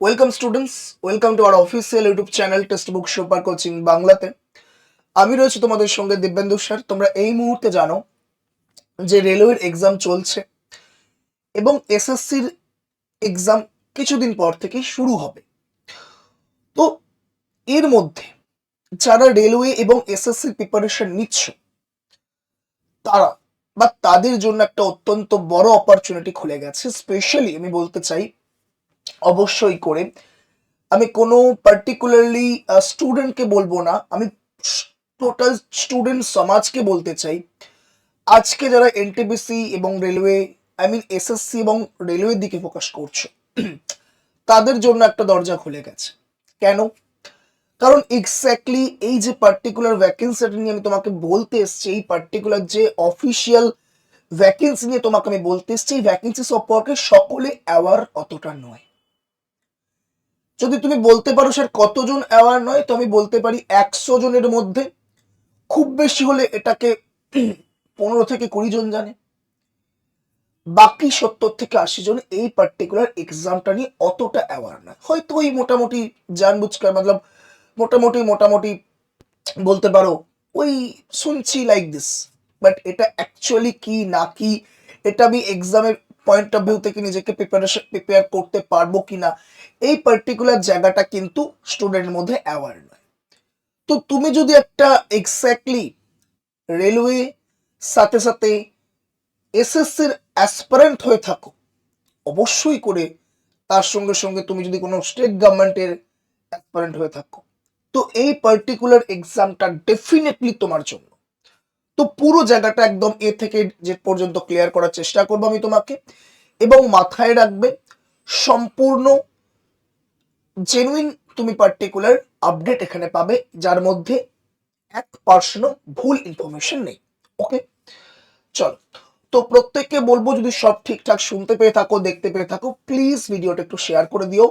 Welcome students welcome to our official YouTube channel textbook super coaching বাংলাতে আমি রয়েছি তোমাদের সঙ্গে দিব্যেন্দু স্যার। তোমরা এই মুহূর্তে জানো যে রেলওয়ের এক্সাম চলছে এবং এসএসসির এক্সাম কিছুদিন পর থেকেই শুরু হবে। তো এর মধ্যে যারা রেলওয়ে এবং এসএসসির প্রিপারেশন নিচ্ছ, তারা বা তাদের জন্য একটা অত্যন্ত বড় অপরচুনিটি খুলে গেছে। স্পেশালি আমি বলতে চাই অবশ্যই করে। আমি কোনো পার্টিকুলারলি স্টুডেন্টকে বলব না, আমি টোটাল স্টুডেন্ট সমাজকে বলতে চাই। আজকে যারা এনটিবিসি এবং রেলওয়ে আই মিন এসএসসি এবং রেলওয়ের দিকে ফোকাস করছ, তাদের জন্য একটা দরজা খুলে গেছে। কেন? কারণ এক্স্যাক্টলি এই যে পার্টিকুলার ভ্যাকেন্সিটা নিয়ে আমি তোমাকে বলতে এসছি, এই পার্টিকুলার যে অফিসিয়াল ভ্যাকেন্সি নিয়ে তোমাকে আমি বলতে এসছি, এই ভ্যাকেন্সি সম্পর্কে সকলে অ্যাওয়ার অতটা নয়। যদি তুমি বলতে পারো স্যার কতজন অ্যাওয়ার নয়, তো আমি বলতে পারি একশো জনের মধ্যে খুব বেশি হলে এটাকে পনেরো থেকে কুড়ি জন জানে। বাকি সত্তর থেকে আশি জন এই পার্টিকুলার এক্সামটা নিয়ে অতটা অ্যাওয়ার নয়। হয়তো ওই মোটামুটি জানবুঝকার মতলব মোটামুটি মোটামুটি বলতে পারো ওই শুনছি লাইক দিস বাট এটা অ্যাকচুয়ালি কি, না কি, এটা আমি এক্সামের পয়েন্ট অফ ভিউ থেকে নিজেকে প্রিপারেশন প্রিপেয়ার করতে পারব কিনা, এই পার্টিকুলার জায়গাটা কিন্তু স্টুডেন্টের মধ্যে অ্যাওয়ার নয়। তো তুমি যদি একটা এক্স্যাক্টলি রেলওয়ে সাথে সাথে এসএসসির অ্যাসপারেন্ট হয়ে থাকো, অবশ্যই করে তার সঙ্গে সঙ্গে তুমি যদি কোনো স্টেট গভর্নমেন্টের অ্যাসপারেন্ট হয়ে থাকো, তো এই পার্টিকুলার এক্সামটা ডেফিনেটলি তোমার জন্য। তো পুরো জায়গাটা একদম এ থেকে যে পর্যন্ত ক্লিয়ার করার চেষ্টা করব আমি তোমাকে। এবং মাথায় রাখবে, সম্পূর্ণ জেনুইন তুমি পার্টিকুলার আপডেট এখানে পাবে, যার মধ্যে এক পার্সেন্টও ভুল ইনফরমেশন নেই। ওকে চলো। তো প্রত্যেককে বলব, যদি সব ঠিকঠাক শুনতে পেয়ে থাকো, দেখতে পেয়ে থাকো প্লিজ ভিডিওটা একটু শেয়ার করে দিও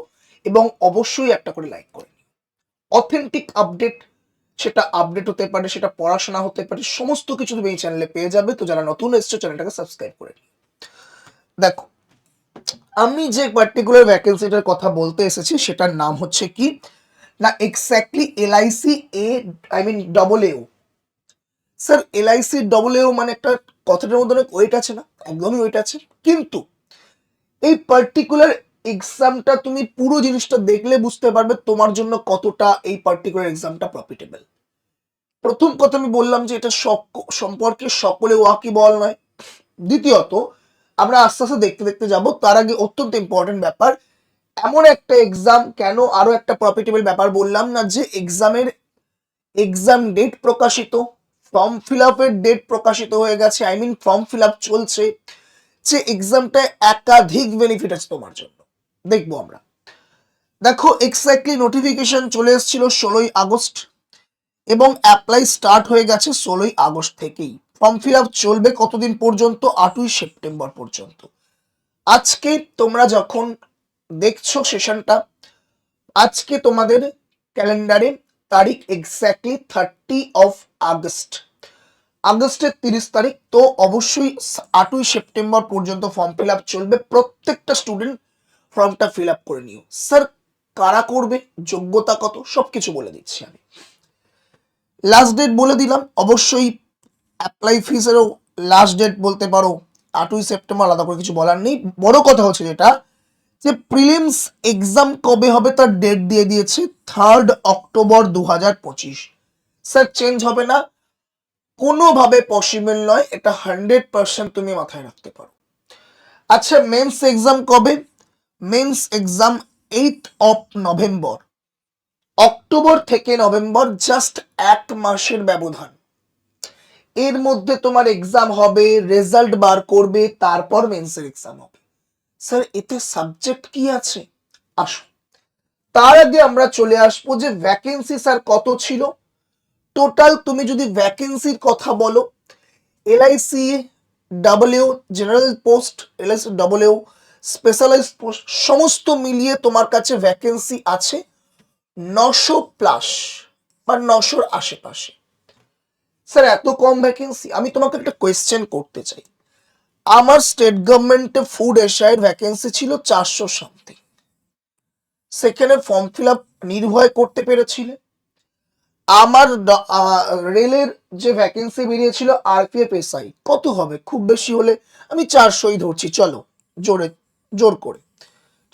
এবং অবশ্যই একটা করে লাইক করে অথেন্টিক আপডেট সেটা আপডেট হতে পারে, সেটা পড়াশোনা হতে পারে, সমস্ত কিছু তুমি এই চ্যানেলে পেয়ে যাবে। তো যারা নতুন এসছো চ্যানেলটাকে সাবস্ক্রাইব করে দেখো, আমি যে পার্টিকুলার ভ্যাকেন্সিটার কথা বলতে এসেছি, সেটার নাম হচ্ছে কি? না exactly LIC A I mean double AO sir LIC double AO মানে একটা কথাটার মধ্যে অনেক ওয়েট আছে না? একদমই ওয়েট আছে। কিন্তু, এই পার্টিকুলার এক্সামটা তুমি পুরো জিনিসটা দেখলে বুঝতে পারবে তোমার জন্য কতটা এই পার্টিকুলার এক্সামটা প্রফিটেবল প্রথম কথা আমি বললাম যে এটা সম্পর্কে সকলে ওয়াকিবল নয়। দ্বিতীয়ত, আমরা আস্তে আস্তে দেখতে দেখতে যাব, তার আগে অত্যন্ত ইম্পর্টেন্ট ব্যাপার, এমন একটা এক্সাম কেন আরও একটা প্রফিটেবল ব্যাপার বললাম না যে এক্সামের এক্সাম ডেট প্রকাশিত ফর্ম ফিল আপের ডেট প্রকাশিত হয়ে গেছে I mean form fill up চলছে, যে এক্সামটা একাধিক বেনিফিট আছে তোমার জন্য। দেখব আমরা। দেখো এক্স্যাক্টলি নোটিফিকেশন চলে এসেছিল ষোলোই আগস্ট এবং অ্যাপ্লাই স্টার্ট হয়ে গেছে ষোলোই আগস্ট থেকেই। ফর্ম ফিল আপ চলবে কতদিন পর্যন্ত? আটই সেপ্টেম্বর পর্যন্ত। আজকে তোমরা যখন দেখছ সেশনটা আজকে তোমাদের ক্যালেন্ডারে তারিখ এক্স্যাক্টলি থার্টি অফ আগস্ট। আগস্টের তিরিশ তারিখ, তো অবশ্যই আটই সেপ্টেম্বর পর্যন্ত ফর্ম ফিল আপ চলবে। প্রত্যেকটা স্টুডেন্ট ফর্মটা ফিল আপ করে নিও। স্যার কারা করবে? যোগ্যতা কত? সব কিছু বলে দিচ্ছি আমি। লাস্ট ডেট বলে দিলাম। অবশ্যই অ্যাপ্লাই ফিসেরও লাস্ট ডেট বলতে পারো। আটই সেপ্টেম্বর আলাদা করে কিছু বলার নেই। বড় কথা হচ্ছে যেটা, যে প্রিলিমস এক্সাম কবে হবে তার ডেট দিয়ে দিয়েছে? থার্ড অক্টোবর দু হাজার পঁচিশ। স্যার চেঞ্জ হবে না। কোনোভাবে পসিবল নয়। এটা হান্ড্রেড পার্সেন্ট তুমি মাথায় রাখতে পারো। আচ্ছা মেন্স এক্সাম কবে? Mains exam eight of November. October থেকে নভেম্বর জাস্ট এক মাসের ব্যবধান। এর মধ্যে তোমার এক্সাম হবে, রেজাল্ট বার করবে, তারপর মেন্সের এক্সাম হবে। স্যার, এতে সাবজেক্ট কি আছে? আসো। তার আগে আমরা চলে আসব যে ভ্যাকেন্সি স্যার কত ছিল। টোটাল তুমি যদি ভ্যাকেন্সির কথা বলো LIC W general post LIC W specialise post সমস্ত মিলিয়ে তোমার কাছে ভ্যাকেন্সি আছে নশো প্লাস বা নশোর আশেপাশে। স্যার, এত কম ভ্যাকেন্সি আমি তোমাকে একটা কোয়েশ্চেন করতে চাই। আমার স্টেট গভর্নমেন্টে ফুড এশিয়ার ভ্যাকেন্সি ছিল চারশো সামথিং সেখানে ফর্ম ফিল আপ নির্ভয় করতে পেরেছিলে। আমার রেলের যে ভ্যাকেন্সি বেরিয়েছিল আরপিএফ এসআই কত হবে? খুব বেশি হলে আমি চারশোই ধরছি। চলো, জোরে। জোর করে।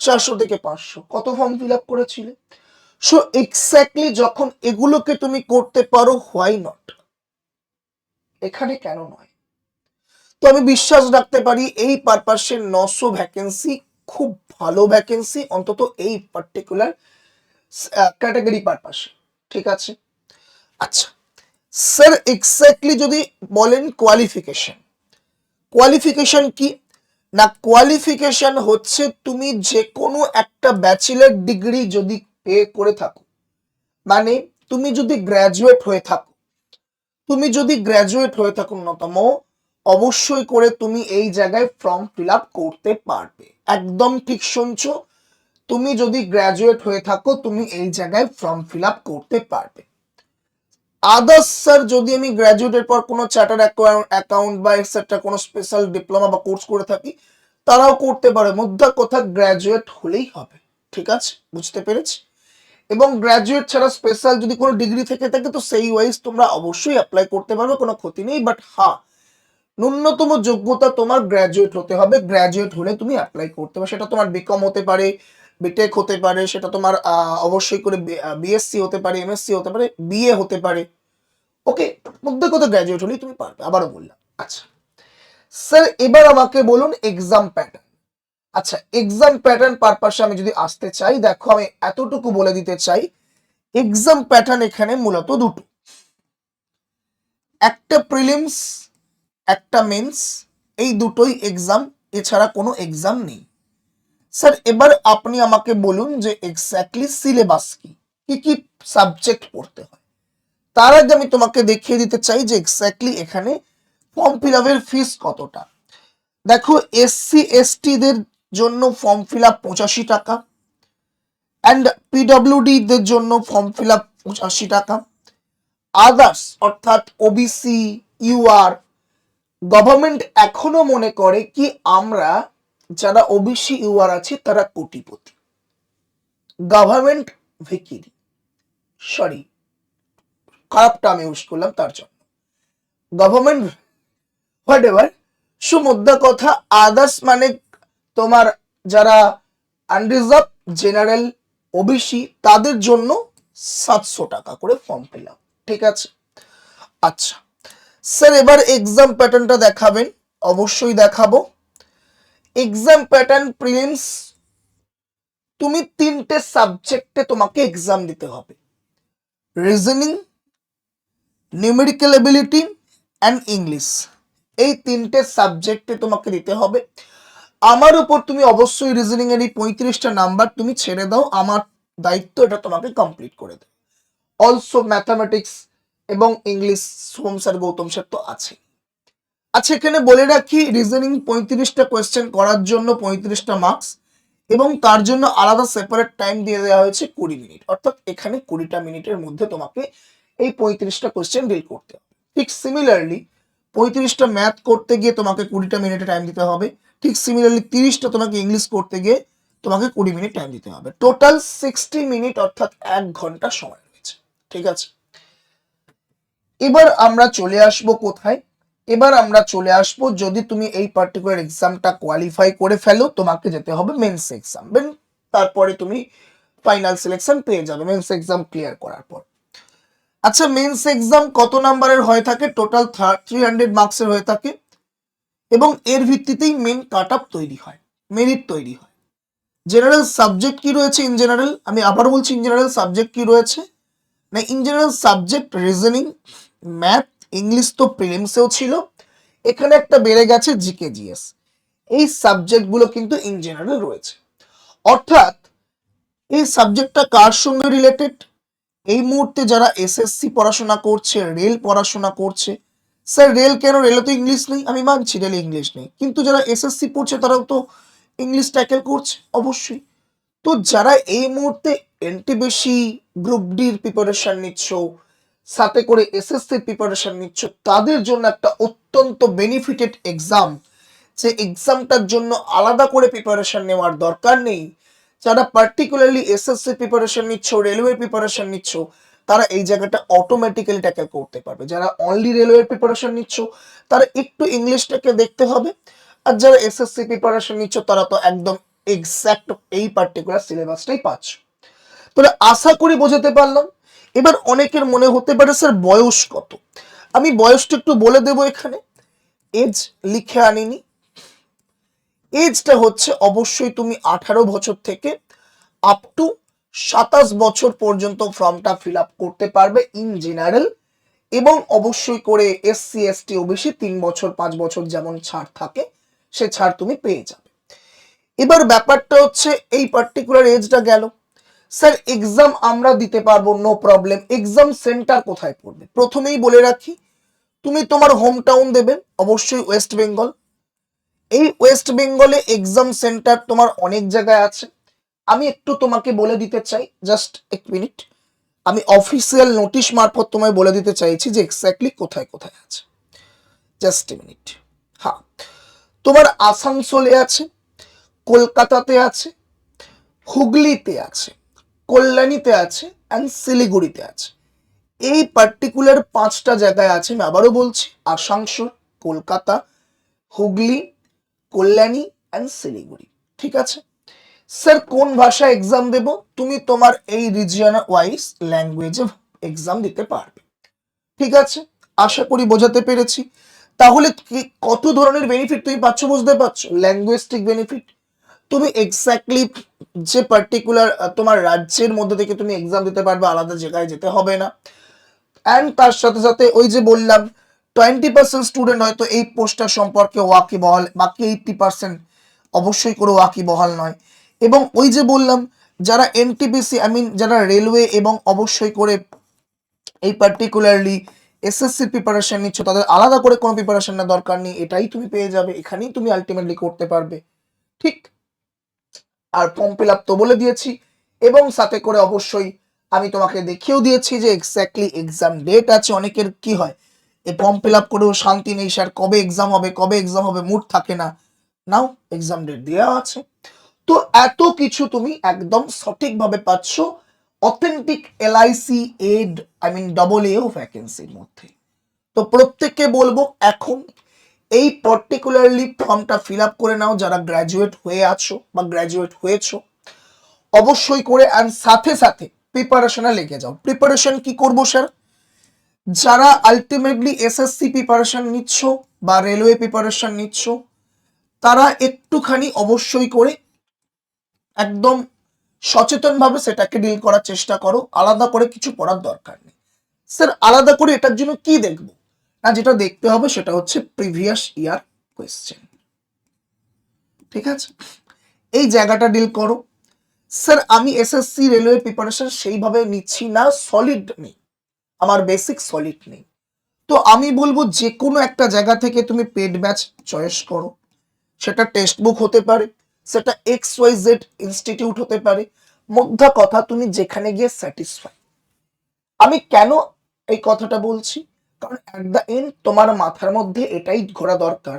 চারশো থেকে পাঁচশো। কত ফর্ম ফিল আপ করেছিলে? সো এক্স্যাক্টলি যখন এগুলোকে তুমি করতে পারো হোয়াই নট এখানে কেন নয়? তো আমি বিশ্বাস রাখতে পারি, এই পারপাসের নশো ভ্যাকেন্সি খুব ভালো ভ্যাকেন্সি অন্তত এই পার্টিকুলার ক্যাটাগরি পারপাসে ঠিক আছে? আচ্ছা। স্যার এক্স্যাক্টলি যদি বলেন কোয়ালিফিকেশন কোয়ালিফিকেশন কি? না কোয়ালিফিকেশন হচ্ছে তুমি যে কোনো একটা ব্যাচেলার ডিগ্রি যদি পে করে থাকো। মানে তুমি যদি গ্র্যাজুয়েট হয়ে থাকো। তুমি যদি গ্র্যাজুয়েট হয়ে থাকো ন্যূনতম, অবশ্যই করে তুমি এই জায়গায় ফর্ম ফিল করতে পারবে। একদম ঠিক শুনছো? তুমি যদি গ্র্যাজুয়েট হয়ে থাকো, তুমি এই জায়গায় ফর্ম ফিল করতে পারবে। আদার্স স্যার যদি আমি গ্র্যাজুয়েটের পর কোনো চার্টার অ্যাকাউন্ট বা এক্সেট্রা কোনো স্পেশাল ডিপ্লোমা বা কোর্স করে থাকি, তারাও করতে পারে। মুদ্রা কথা গ্র্যাজুয়েট হলেই হবে। ঠিক আছে? বুঝতে পেরেছি? এবং গ্র্যাজুয়েট ছাড়া স্পেশাল যদি কোনো ডিগ্রি থেকে থাকে, তো সেই ওয়াইজ তোমরা অবশ্যই অ্যাপ্লাই করতে পারবে, কোনো ক্ষতি নেই। বাট হ্যাঁ ন্যূনতম যোগ্যতা তোমার গ্র্যাজুয়েট হতে হবে। গ্র্যাজুয়েট হলে তুমি অ্যাপ্লাই করতে পারবে সেটা তোমার বিকম হতে পারে বিটেক হতে পারে, সেটা তোমার অবশ্যই করে বিএসসি হতে পারে এমএসসি হতে পারে বিএ হতে পারে। ওকে কথা গ্র্যাজুয়েট হলেই তুমি পারবে আবারও বললাম। আচ্ছা। স্যার এবার আমাকে বলুন এক্সাম প্যাটার্ন আচ্ছা এক্সাম প্যাটার্ন পারপাসে আমি যদি আসতে চাই দেখো আমি এতটুকু বলে দিতে চাই এক্সাম প্যাটার্ন এখানে মূলত দুটো। একটা প্রিলিমস একটা মেন্স এই দুটোই এক্সাম এছাড়া কোনো এক্সাম নেই। স্যার এবার আপনি আমাকে বলুন যে এক্স্যাক্টলি সিলেবাস কি কি সাবজেক্ট পড়তে হয়। তার আগে আমি তোমাকে দেখিয়ে দিতে চাই যে এক্স্যাক্টলি এখানে ফর্ম ফিল আপের ফিস কতটা। দেখো এসসি এসটিদের জন্য ফর্ম ফিল আপ পঁচাশি টাকা অ্যান্ড পিডব্লিউডি দের জন্য ফর্ম ফিল আপ পঁচাশি টাকা। আদার্স অর্থাৎ ওবিসি ইউআর গভর্নমেন্ট এখনও মনে করে কি আমরা যারা ওবিসি ইউআর আছে তারা কোটিপতি। গভর্নমেন্ট ভিকিরি সরি খারাপটা আমি ইউজ করলাম তার জন্য। গভর্নমেন্ট হোয়াট এভার সুমুদ্রা কথা আদার্স মানে তোমার যারা আনরিজার্ভ জেনারেল ওবিসি তাদের জন্য সাতশো টাকা করে ফর্ম আপ ঠিক আছে? আচ্ছা স্যার এবার এক্সাম প্যাটার্নটা দেখাবেন, অবশ্যই দেখাবো। এক্সাম প্যাটার্ন প্রিলিমস তুমি তিনটে সাবজেক্টে তোমাকে এক্সাম দিতে হবে। Reasoning numerical ability and English এই তিনটে সাবজেক্টে তোমাকে দিতে হবে। আমার উপর তুমি অবশ্যই রিজনিং এর এই পঁয়ত্রিশটা নাম্বার তুমি ছেড়ে দাও। আমার দায়িত্ব এটা তোমাকে কমপ্লিট করে দেবে। অলসো ম্যাথামেটিক্স এবং English Som sir, Gautam sir তো আছে। আচ্ছা এখানে বলে রাখি রিজনিং পঁয়ত্রিশটা কোয়েশ্চেন করার জন্য পঁয়ত্রিশটা মার্কস এবং তার জন্য আলাদা সেপারেট টাইম দিয়ে দেওয়া হয়েছে কুড়ি মিনিট অর্থাৎ এখানে কুড়িটা মিনিটের মধ্যে তোমাকে এই পঁয়ত্রিশটা কোয়েশ্চেন ডিল করতে হবে। ঠিক সিমিলারলি পঁয়ত্রিশটা ম্যাথ করতে গিয়ে তোমাকে কুড়িটা মিনিটে টাইম দিতে হবে। ঠিক সিমিলারলি তিরিশটা তোমাকে ইংলিশ করতে গিয়ে তোমাকে কুড়ি মিনিট টাইম দিতে হবে। টোটাল সিক্সটি মিনিট অর্থাৎ এক ঘণ্টা সময় রয়েছে। ঠিক আছে? এবার আমরা চলে আসব কোথায়? এবার আমরা চলে আসব যদি তুমি এই পার্টিকুলার এক্সামটা কোয়ালিফাই করে ফেলো, তোমাকে যেতে হবে মেন্স এক্সাম তারপরে তুমি ফাইনাল সিলেকশন পেয়ে যাবে। মেন্স এক্সাম ক্লিয়ার করার পর। আচ্ছা মেন্স এক্সাম কত নাম্বারের হয়ে থাকে? টোটাল থ্রি হান্ড্রেড মার্কসের হয়ে থাকে। এবং এর ভিত্তিতেই মেন কাট আপ তৈরি হয় মেরিট তৈরি হয়। জেনারেল সাবজেক্ট কি রয়েছে ইন জেনারেল আমি আবার বলছি ইন জেনারেল সাবজেক্ট কি রয়েছে? না in general subject reasoning math English তো প্রিলিমসেও ছিল। এখানে একটা বেড়ে গেছে জিকে জিএস এই সাবজেক্টগুলো কিন্তু ইন জেনারেল রয়েছে। অর্থাৎ, এই সাবজেক্টটা কার সঙ্গে রিলেটেড এই মুহূর্তে যারা এসএসসি পড়াশোনা করছে, রেল পড়াশোনা করছে, স্যার রেল কেন? রেলে তো ইংলিশ নেই, আমি মানছি রেলে ইংলিশ নেই। কিন্তু যারা এসএসসি পড়ছে, তারাও তো ইংলিশ ট্যাকেল করছে, অবশ্যই। তো যারা এই মুহূর্তে এনটিবিসি গ্রুপ ডির প্রিপারেশন নিচ্ছ, সাথে করে এসএসসির প্রিপারেশন নিচ্ছ, তাদের জন্য একটা অত্যন্ত বেনিফিটেড এক্সাম যে এক্সামটার জন্য আলাদা করে প্রিপারেশন নেওয়ার দরকার নেই। যারা পার্টিকুলারলি এসএসসি প্রিপারেশন নিচ্ছ রেলওয়ে প্রিপারেশন নিচ্ছ, তারা এই জায়গাটা অটোমেটিক্যালি ট্যাকেল করতে পারবে। যারা অনলি রেলওয়ে প্রিপারেশন নিচ্ছ, তারা একটু ইংলিশটাকে দেখতে হবে। আর যারা এসএসসি প্রিপারেশন নিচ্ছ, তারা তো একদম এক্স্যাক্ট এই পার্টিকুলার সিলেবাসটাই পাচ্ছ। তাহলে আশা করি বোঝাতে পারলাম। এবার অনেকের মনে হতে পারে, স্যার, বয়স কত? আমি বয়সটা একটু বলে দেবো এখানে। এজ লিখে আনিনি। এজটা হচ্ছে অবশ্যই তুমি আঠারো বছর থেকে আপ টু সাতাশ বছর পর্যন্ত ফর্মটা ফিল আপ করতে পারবে ইন জেনারেল এবং অবশ্যই করে এসসি এসটি ওবিসি তিন বছর, পাঁচ বছর যেমন ছাড় থাকে, সে ছাড় তুমি পেয়ে যাবে। এবার ব্যাপারটা হচ্ছে এই পার্টিকুলার এজটা গেল। স্যার এক্সাম আমরা দিতে পারব নো প্রবলেম এক্সাম সেন্টার কোথায় পড়বে? প্রথমেই বলে রাখি, তুমি তোমার হোম টাউন দেবে, অবশ্যই ওয়েস্ট বেঙ্গল এই ওয়েস্ট বেঙ্গলে এক্সাম সেন্টার তোমার অনেক জায়গায় আছে। আমি একটু তোমাকে বলে দিতে চাই জাস্ট এক মিনিট আমি অফিসিয়াল নোটিশ মারফত তোমায় বলে দিতে চাইছি যে এক্স্যাক্টলি কোথায় কোথায় আছে। জাস্ট মিনিট হ্যাঁ। তোমার আসানসোলে আছে, কলকাতাতে আছে, হুগলিতে আছে, কল্যাণীতে আছে অ্যান্ড শিলিগুড়িতে আছে। এই পার্টিকুলার পাঁচটা জায়গায় আছে, আমি আবারও বলছি, আসানসোল, কলকাতা, হুগলি কল্যাণী অ্যান্ড শিলিগুড়ি, ঠিক আছে? স্যার কোন ভাষায় এক্সাম দেব? তুমি তোমার এই রিজিয়ন ওয়াইজ ল্যাঙ্গুয়েজে এক্সাম দিতে পারবে। ঠিক আছে? আশা করি বোঝাতে পেরেছি। তাহলে কত ধরনের বেনিফিট তুমি পাচ্ছ বুঝতে পারছ? ল্যাঙ্গুয়েস্টিক বেনিফিট তুমি এক্স্যাক্টলি যে পার্টিকুলার তোমার রাজ্যের মধ্যে থেকে তুমি এক্সাম দিতে পারবে, আলাদা জায়গায় যেতে হবে না। অ্যান্ড তার সাথে সাথে ওই যে বললাম টোয়েন্টি পার্সেন্ট স্টুডেন্ট হয়তো এই পোস্টটা সম্পর্কে ওয়াকি বহাল, বাকি এইটটি পার্সেন্ট অবশ্যই করে ওয়াকি বহাল নয়। এবং ওই যে বললাম, যারা এনটিপিসি আই মিন যারা রেলওয়ে এবং অবশ্যই করে এই পার্টিকুলারলি এসএসসি প্রিপারেশন নিচ্ছ, তাদের আলাদা করে কোনো প্রিপারেশন না দরকার নেই, এটাই তুমি পেয়ে যাবে, এখানেই তুমি আলটিমেটলি করতে পারবে। ঠিক? আর ফর্ম ফিল আপ তো বলে দিয়েছি, এবং সাথে করে অবশ্যই আমি তোমাকে দেখিয়েও দিয়েছি যে এক্স্যাক্টলি এক্সাম ডেট আছে, অনেকের কি হয় এই ফর্ম ফিল আপ করেও শান্তি নেই, স্যার। কবে এক্সাম হবে, কবে এক্সাম হবে মুড থাকে না। নাও এক্সাম ডেট দেওয়া আছে। তো এত কিছু তুমি একদম সঠিকভাবে পাচ্ছ। Authentic LIC A I mean double AO ভ্যাকেন্সির মধ্যে। তো প্রত্যেককে বলব, এখন এই পার্টিকুলারলি ফর্মটা ফিল আপ করে নাও, যারা গ্র্যাজুয়েট হয়ে আছো বা গ্র্যাজুয়েট হয়েছো। অবশ্যই করে অ্যান্ড সাথে সাথে প্রিপারেশনে লেগে যাও। প্রিপারেশন কি করব, স্যার? যারা আলটিমেটলি এসএসসি প্রিপারেশন নিচ্ছ বা রেলওয়ে প্রিপারেশন নিচ্ছ, তারা একটুখানি অবশ্যই করে একদম সচেতনভাবে সেটাকে ডিল করার চেষ্টা করো। আলাদা করে কিছু পড়ার দরকার নেই। স্যার আলাদা করে এটার জন্য কি দেখব? না, যেটা দেখতে হবে সেটা হচ্ছে প্রিভিয়াস ইয়ার কোয়েশ্চেন ঠিক আছে? এই জায়গাটা ডিল করো। স্যার আমি এসএসসি রেলওয়ে প্রিপারেশন সেইভাবে নিচ্ছি না সলিড নেই। আমার বেসিক সলিড নেই। তো আমি বলব যে কোনো একটা জায়গা থেকে তুমি পেড ব্যাচ চয়েস করো। সেটা টেক্সট বুক হতে পারে, সেটা এক্স ওয়াই জেড ইনস্টিটিউট হতে পারে, মধ্যা কথা তুমি যেখানে গিয়ে স্যাটিসফাই আমি কেন এই কথাটা বলছি? কারণ অ্যাট দ্য এন্ড তোমার মাথার মধ্যে এটাই ঘোরা দরকার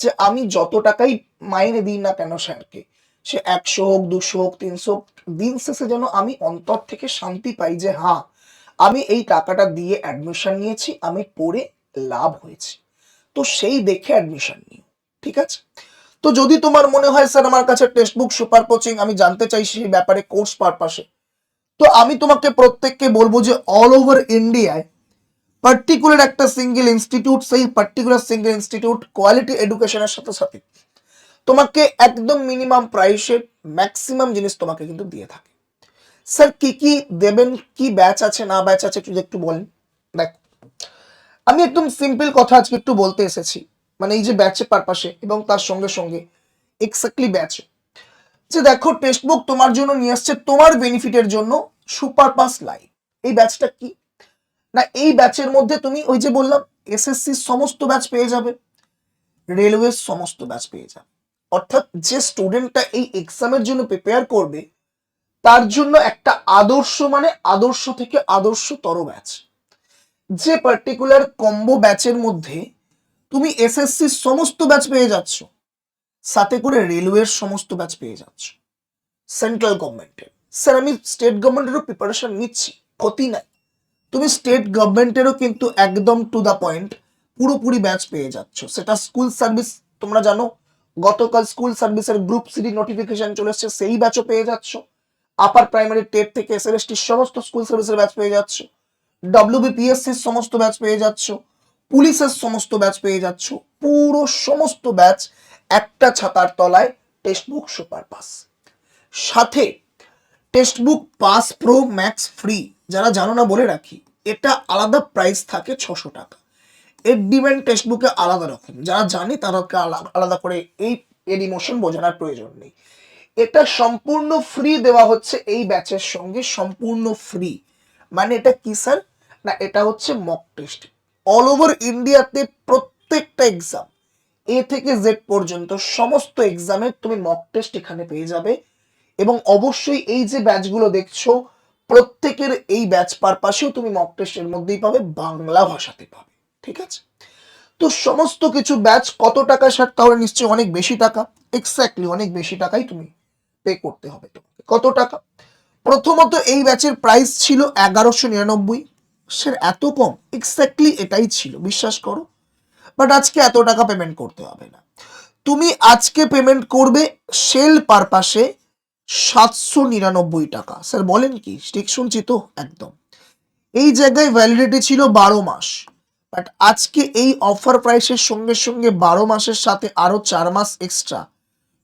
যে আমি যত টাকাই মাইনে দিই না কেন স্যারকে, সে একশো হোক, দুশো হোক, তিনশো হোক, দিন শেষে যেন আমি অন্তর থেকে শান্তি পাই যে হ্যাঁ আমি এই টাকাটা দিয়ে অ্যাডমিশন নিয়েছি, আমি পড়ে লাভ হয়েছে। তো সেই দেখে অ্যাডমিশন নিও, ঠিক আছে? তো যদি তোমার মনে হয়, স্যার, আমার কাছে টেক্সট বুক সুপার কোচিং আমি জানতে চাইছি সেই ব্যাপারে কোর্স পারপাসে তো আমি তোমাকে প্রত্যেককে বলব যে অল ওভার ইন্ডিয়ায় পার্টিকুলার একটা সিঙ্গেল ইনস্টিটিউট সেই পার্টিকুলার সিঙ্গেল ইনস্টিটিউট কোয়ালিটি এডুকেশনের সাথে সাথে তোমাকে একদম মিনিমাম প্রাইসে ম্যাক্সিমাম জিনিস তোমাকে কিন্তু দিয়ে থাকে। স্যার, কি কি দেবেন? কি ব্যাচ আছে, না ব্যাচ আছে, একটু একটু বলেন। দেখো, আমি একদম সিম্পল কথা আজকে একটু বলতে এসেছি। মানে এই যে ব্যাচের পারপাসে এবং তার সঙ্গে সঙ্গে এক্স্যাক্টলি ব্যাচে যে দেখো টেক্সট বুক তোমার জন্য নিয়ে আসছে, তোমার বেনিফিটের জন্য সুপার পাস লাইভ এই ব্যাচটা কি? না, এই ব্যাচের মধ্যে তুমি ওই যে বললাম এসএসসি সমস্ত ব্যাচ পেয়ে যাবে। রেলওয়ে সমস্ত ব্যাচ পেয়ে যাবে। অর্থাৎ যে স্টুডেন্টটা এই এক্সামের জন্য প্রিপেয়ার করবে তার জন্য একটা আদর্শ মানে আদর্শ থেকে আদর্শতর ব্যাচ যে পার্টিকুলার কম্বো ব্যাচের মধ্যে তুমি এসএসসি সমস্ত ব্যাচ পেয়ে যাচ্ছ, সাথে করে রেলওয়ের সমস্ত ব্যাচ পেয়ে যাচ্ছ। সেন্ট্রাল গভর্নমেন্টের স্যার আমি স্টেট গভর্নমেন্টেরও প্রিপারেশন নিচ্ছি, ক্ষতি নাই। তুমি স্টেট গভর্নমেন্টেরও কিন্তু একদম টু দ্য পয়েন্ট পুরোপুরি ব্যাচ পেয়ে যাচ্ছ। সেটা স্কুল সার্ভিস তোমরা জানো, গতকাল স্কুল সার্ভিসের গ্রুপ সিডি নোটিফিকেশন চলে এসছে, সেই ব্যাচও পেয়ে যাচ্ছ। আপার প্রাইমারি টেট থেকে এস এল সমস্ত স্কুল সার্ভিসের ব্যাচ পেয়ে যাচ্ছ। ডব্লিউবিপিএসসির সমস্ত ব্যাচ পেয়ে যাচ্ছ। পুলিশের সমস্ত ব্যাচ পেয়ে যাচ্ছ। পুরো সমস্ত ব্যাচ একটা ছাতার তলায় টেক্সট বুক সুপার পাস সাথে textbook pass pro max free যারা জানো না বলে রাখি, এটা আলাদা প্রাইস থাকে ছশো টাকা। এর ডিমান্ড টেক্সট বুকে আলাদা রকম। যারা জানে তাদেরকে আলা- আলাদা করে এই, এর ইমোশন বোঝানোর প্রয়োজন নেই। এটা সম্পূর্ণ ফ্রি দেওয়া হচ্ছে এই ব্যাচের সঙ্গে, সম্পূর্ণ ফ্রি মানে এটা কি স্যার না, এটা হচ্ছে মক টেস্ট অল ওভার ইন্ডিয়াতে প্রত্যেকটা এক্সাম এ থেকে জেড পর্যন্ত সমস্ত এক্সামে তুমি মক টেস্ট এখানে পেয়ে যাবে। এবং অবশ্যই এই যে ব্যাচগুলো দেখছ, প্রত্যেকের এই ব্যাচ পারপাসেও তুমি মক টেস্টের মধ্যেই পাবে, বাংলা ভাষাতে পাবে। ঠিক আছে? তো সমস্ত কিছু ব্যাচ কত টাকা স্যার তাহলে নিশ্চয়ই অনেক বেশি টাকা। এক্স্যাক্টলি অনেক বেশি টাকাই তুমি পে করতে হবে তোমাকে। কত টাকা? প্রথমত এই ব্যাচের প্রাইস ছিল এগারোশো নিরানব্বই। স্যার এত কম? এক্স্যাক্টলি এটাই ছিল, বিশ্বাস করো। বাট আজকে এত টাকা পেমেন্ট করতে হবে না। তুমি আজকে পেমেন্ট করবে সেল পারপাসে সাতশো নিরানব্বই টাকা। স্যার বলেন কি? ঠিক শুনছি তো? একদম। এই জায়গায় ভ্যালিডিটি ছিল বারো মাস। বাট আজকে এই অফার প্রাইসের সঙ্গে সঙ্গে বারো মাসের সাথে আরও চার মাস এক্সট্রা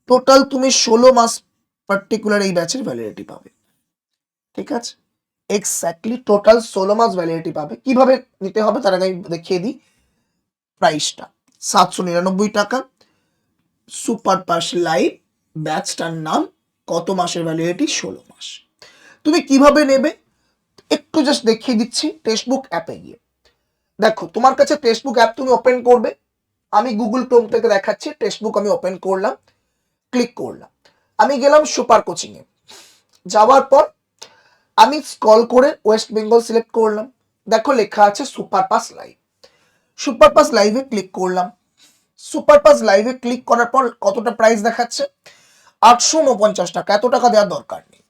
টোটাল তুমি ষোলো মাস পার্টিকুলার এই ব্যাচের ভ্যালিডিটি পাবে। ঠিক আছে? এক্স্যাক্টলি টোটাল ষোলো মাস ভ্যালিডিটি পাবে। কীভাবে নিতে হবে তার আগে আমি দেখিয়ে দিই। প্রাইসটা সাতশো নিরানব্বই টাকা। সুপার পাস লাইভ ব্যাচটার নাম, কত মাসের ভ্যালিডিটি ষোলো মাস। তুমি কীভাবে নেবে? একটু জাস্ট দেখিয়ে দিচ্ছি টেক্সটবুক অ্যাপে গিয়ে। দেখো, তোমার কাছে টেক্সটবুক অ্যাপ তুমি ওপেন করবে। আমি গুগল ক্রোম থেকে দেখাচ্ছি টেক্সটবুক আমি ওপেন করলাম। ক্লিক করলাম। আমি গেলাম সুপার কোচিংয়ে যাওয়ার পর আমি স্কল করে ওয়েস্ট বেঙ্গল সিলেক্ট করলাম। দেখো লেখা আছে super pass live. Super pass লাইভে ক্লিক করলাম। সুপার পাস লাইভে ক্লিক করার পর কতটা প্রাইস দেখাচ্ছে? আটশো উনপঞ্চাশ টাকা। এত টাকা দেওয়ার দরকার নেই।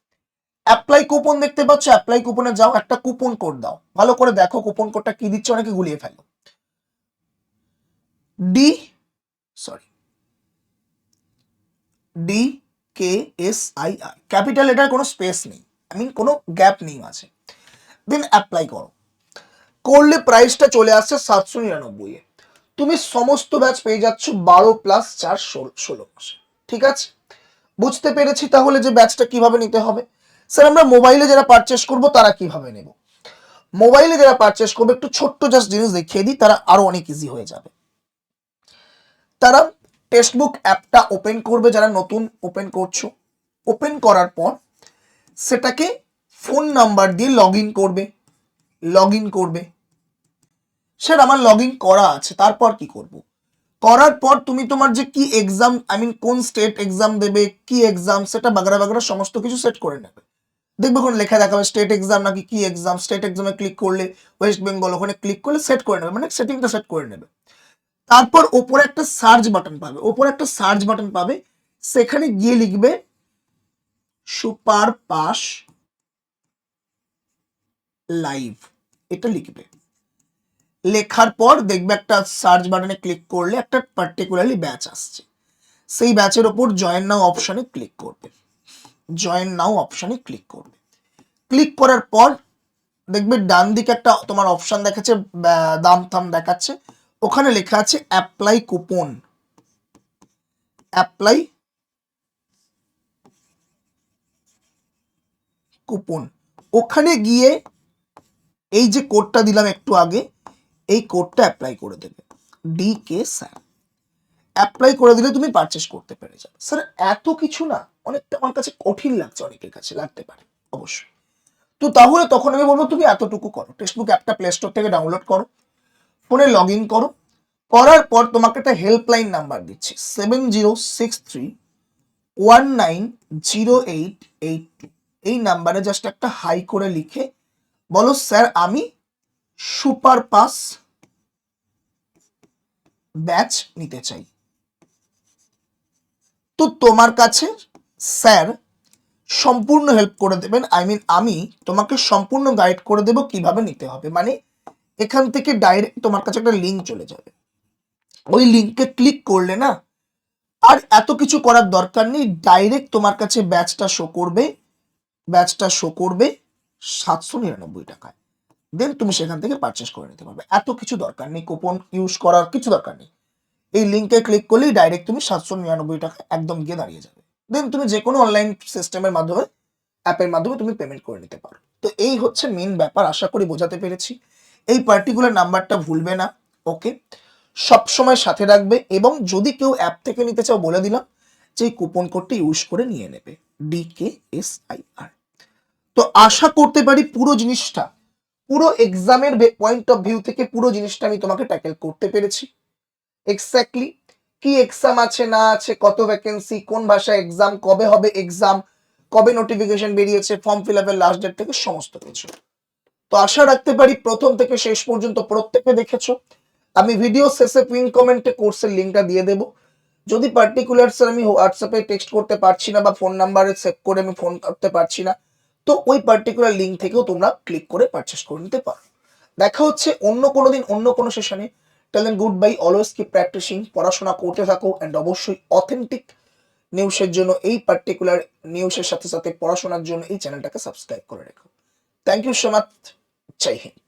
অ্যাপ্লাই কুপন দেখতে পাচ্ছ? অ্যাপ্লাই কুপনে যাও, একটা কুপন কোড দাও। ভালো করে দেখো কুপন কোডটা কি দিচ্ছে অনেকে গুলিয়ে ফেলো। D sorry D K S I R capital এটার কোনো স্পেস নেই আই মিন কোনো গ্যাপ নেই মাঝে। দেন অ্যাপ্লাই করো। করলে প্রাইসটা চলে আসছে সাতশো নিরানব্বই এ। তুমি সমস্ত ব্যাচ পেয়ে যাচ্ছ বারো প্লাস চার ষোলো মাসে। ঠিক আছে? বুঝতে পেরেছি তাহলে যে ব্যাচটা কীভাবে নিতে হবে? স্যার আমরা মোবাইলে যারা পারচেস করব, তারা কীভাবে নেব? মোবাইলে যারা পারচেস করবে, একটু ছোট্ট জাস্ট জিনিস দেখিয়ে দিই, তারা আরও অনেক ইজি হয়ে যাবে। তারা টেক্সটবুক অ্যাপটা ওপেন করবে যারা নতুন ওপেন করছ। ওপেন করার পর সেটাকে ফোন নাম্বার দিয়ে লগ করবে। লগ করবে। স্যার আমার লগ করা আছে, তারপর কি করব? করার পর তুমি তোমার যে কি এক্সাম আই মিন কোন স্টেট এক্সাম দেবে, কি এক্সাম সেটা বাগড়া বাগড়া সমস্ত কিছু সেট করে নেবে। দেখবে ওখানে লেখা দেখাবে স্টেট এক্সাম নাকি কি এক্সাম স্টেট এক্সামে ক্লিক করলে ওয়েস্ট বেঙ্গল ওখানে ক্লিক করলে সেট করে নেবে মানে সেটিংটা সেট করে নেবে। তারপর ওপরে একটা সার্চ বাটন পাবে। ওপরে একটা সার্চ বাটন পাবে। সেখানে গিয়ে লিখবে সুপার পাস লাইভ এটা লিখবে। লেখার পর দেখবে একটা সার্চ বাটনে ক্লিক করলে একটা পার্টিকুলারলি ব্যাচ আসছে। সেই ব্যাচের ওপর জয়েন নাও অপশনে ক্লিক করবে। জয়েন নাও অপশনে ক্লিক করবে। ক্লিক করার পর দেখবে ডান দিকে একটা তোমার অপশন দেখাচ্ছে দাম থাম দেখাচ্ছে। ওখানে লেখা আছে অ্যাপ্লাই কুপন অ্যাপ্লাই কুপন ওখানে গিয়ে এই যে কোডটা দিলাম একটু আগে, এই কোডটা অ্যাপ্লাই করে দেবে। ডি কে স্যার অ্যাপ্লাই করে দিলে তুমি পারচেস করতে পেরে যাবে। স্যার এত কিছু না, অনেকটা আমার কাছে কঠিন লাগছে অনেকের কাছে, লাগতে পারে, অবশ্যই। তো তাহলে তখন আমি বলব, তুমি এতটুকু করো। টেক্সটবুক অ্যাপটা প্লে স্টোর থেকে ডাউনলোড করো। ফোনে লগ ইন করো। করার পর তোমাকে একটা হেল্পলাইন নাম্বার দিচ্ছি। Seven zero six three one nine zero eight eight two এই নাম্বারে জাস্ট একটা হাই করে লিখে বলো, স্যার, আমি সুপার পাস ব্যাচ নিতে চাই। তো তোমার কাছে, স্যার, সম্পূর্ণ হেল্প করে দেবেন। আই মিন আমি তোমাকে সম্পূর্ণ গাইড করে দেব কীভাবে নিতে হবে। মানে এখান থেকে ডাইরেক্ট তোমার কাছে একটা লিঙ্ক চলে যাবে। ওই লিঙ্কে ক্লিক করলে না, আর এত কিছু করার দরকার নেই ডাইরেক্ট তোমার কাছে ব্যাচটা শো করবে ব্যাচটা শো করবে সাতশো নিরানব্বই টাকায়। দেন তুমি সেখান থেকে পারচেস করে নিতে পারবে। এত কিছু দরকার নেই কুপন ইউজ করার কিছু দরকার নেই। এই লিঙ্কে ক্লিক করলেই ডাইরেক্ট তুমি সাতশো নিরানব্বই টাকা একদম গিয়ে দাঁড়িয়ে যাবে। দেন তুমি যে কোনো অনলাইন সিস্টেমের মাধ্যমে অ্যাপের মাধ্যমে তুমি পেমেন্ট করে নিতে পারো। তো এই হচ্ছে মেন ব্যাপার, আশা করি বোঝাতে পেরেছি। এই পার্টিকুলার নাম্বারটা ভুলবে না ওকে সব সময় সাথে রাখবে এবং যদি কেউ অ্যাপ থেকে নিতে চাও বলে দিলাম, যে কুপন কোডটি ইউজ করে নিয়ে নেবে D K S I R তো আশা করতে পারি পুরো জিনিসটা, পুরো এক্সামের পয়েন্ট অফ ভিউ থেকে পুরো জিনিসটা আমি তোমাকে ট্যাকেল করতে পেরেছি। এক্স্যাক্টলি কি এক্সাম আছে, না আছে, কত ভ্যাকেন্সি কোন ভাষায় এক্সাম কবে হবে এক্সাম কবে নোটিফিকেশন বেরিয়েছে ফর্ম ফিল আপের লাস্ট ডেট থেকে সমস্ত কিছু। তো আশা রাখতে পারি প্রথম থেকে শেষ পর্যন্ত প্রত্যেকে দেখেছ। আমি ভিডিও শেষে পিন কমেন্টে কোর্সের লিঙ্কটা দিয়ে দেবো। যদি পার্টিকুলার স্যার আমি হোয়াটসঅ্যাপে টেক্সট করতে পারছি না বা ফোন নাম্বারে সেভ করে আমি ফোন করতে পারছি না, তো ওই পার্টিকুলার লিঙ্ক থেকেও তোমরা ক্লিক করে পারচেস করে নিতে পারো। দেখা হচ্ছে অন্য কোনো দিন, অন্য কোনো সেশনে till then good bye always কি প্র্যাকটিসিং পড়াশোনা করতে থাকো অ্যান্ড অবশ্যই অথেন্টিক নিউজের জন্য, এই পার্টিকুলার নিউজের সাথে সাথে পড়াশোনার জন্য এই চ্যানেলটাকে সাবস্ক্রাইব করে রেখো। Thank you so much Joy Hind